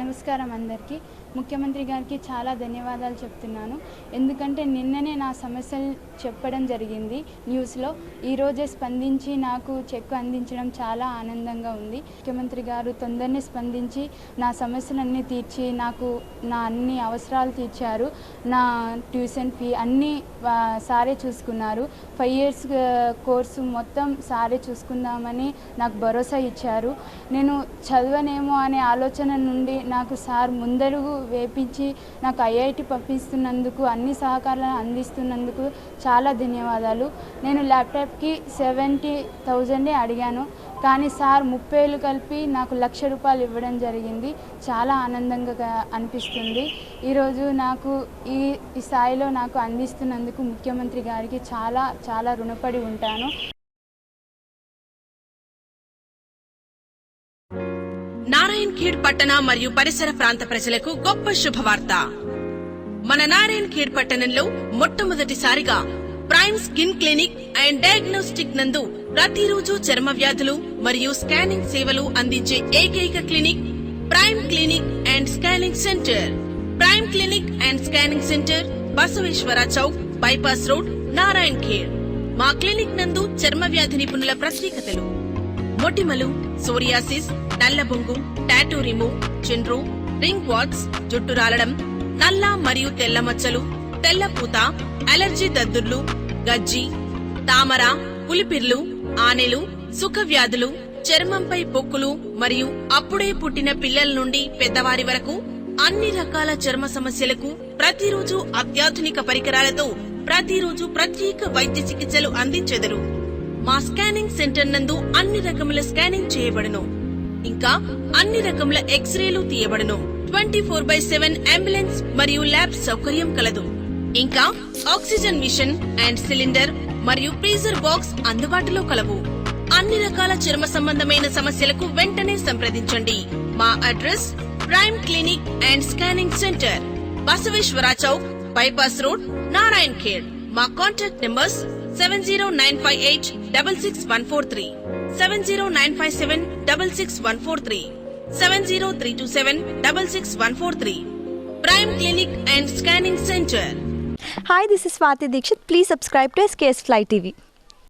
నమస్కారం అందరికీ. ముఖ్యమంత్రి గారికి చాలా ధన్యవాదాలు చెప్తున్నాను. ఎందుకంటే నిన్ననే నా సమస్యలు చెప్పడం జరిగింది న్యూస్లో. ఈరోజే స్పందించి నాకు చెక్ అందించడం చాలా ఆనందంగా ఉంది. ముఖ్యమంత్రి గారు తొందరనే స్పందించి నా సమస్యలన్నీ తీర్చి నాకు నా అన్ని అవసరాలు తీర్చారు. నా ట్యూషన్ ఫీ అన్నీ సారే చూసుకున్నారు. ఫైవ్ ఇయర్స్ కోర్సు మొత్తం సారే చూసుకుందామని నాకు భరోసా ఇచ్చారు. నేను చదవనేమో అనే ఆలోచన నుండి నాకు సార్ ముందరుగు వేపించి నాకు ఐఐటి పంపిస్తున్నందుకు అన్ని సహకారాలను అందిస్తున్నందుకు చాలా ధన్యవాదాలు. నేను ల్యాప్టాప్కి సెవెంటీ థౌజండే అడిగాను కానీ సార్ ముప్పై వేలు కలిపి నాకు లక్ష రూపాయలు ఇవ్వడం జరిగింది. చాలా ఆనందంగా అనిపిస్తుంది. ఈరోజు నాకు ఈ స్థాయిలో నాకు అందిస్తున్నందుకు ముఖ్యమంత్రి గారికి చాలా చాలా రుణపడి ఉంటాను. నారాయణ్ ఖేడ్ పట్టణ మరియు పరిసర ప్రాంత ప్రజలకు గొప్ప శుభవార్త. మన నారాయణ్ ఖేడ్ పట్టణంలో మొట్టమొదటిసారిగా prime skin clinic and diagnostic నందు ప్రతిరోజు చర్మ వ్యాధులు మరియు స్కానింగ్ సేవలు అందించే ఏకైక clinic prime clinic and scanning centre. Prime clinic and scanning centre Basaveshwara Chowk bypass road Narayan Khed. మా క్లినిక్ నందు చర్మ వ్యాధి నిపుణుల ప్రత్యేకతలు. మొటిమలు సోరియాసిస్ నల్లబొంగు టాటూ రిమూవ్ చిండ్రు రింగ్ వాట్స్ జుట్టు రాలడం నల్ల మరియు తెల్ల మచ్చలు తెల్ల పూత అలర్జీ దద్దుర్లు గజ్జి తామర పులిపిర్లు ఆనెలు సుఖవ్యాధులు చర్మంపై పొక్కులు మరియు అప్పుడే పుట్టిన పిల్లల నుండి పెద్దవారి వరకు అన్ని రకాల చర్మ సమస్యలకు ప్రతిరోజు అత్యాధునిక పరికరాలతో ప్రతిరోజు ప్రత్యేక వైద్య చికిత్సలు అందించెదరు. మా స్కానింగ్ సెంటర్ నందు అన్ని రకముల స్కానింగ్ చేయబడును. ఇంకా అన్ని రకముల ఎక్స్రేలు తీయబడును. Twenty four by seven ambulance మరియు ల్యాబ్ సౌకర్యం కలదు. ఇంకా ఆక్సిజన్ మిషన్ అండ్ సిలిండర్ మరియు ఫ్రీజర్ బాక్స్ అందుబాటులో కలవు. అన్ని రకాల చర్మ సంబంధమైన సమస్యలకు వెంటనే సంప్రదించండి. మా address prime clinic and scanning centre. Basaveshwara Chowk bypass road Narayan Khed మా contact numbers seven zero nine five eight double six one four three seven zero nine five seven double six one four three seven zero three two seven double six one four three prime clinic and scanning centre hi this is Swathi Dikshit please subscribe to SKS fly TV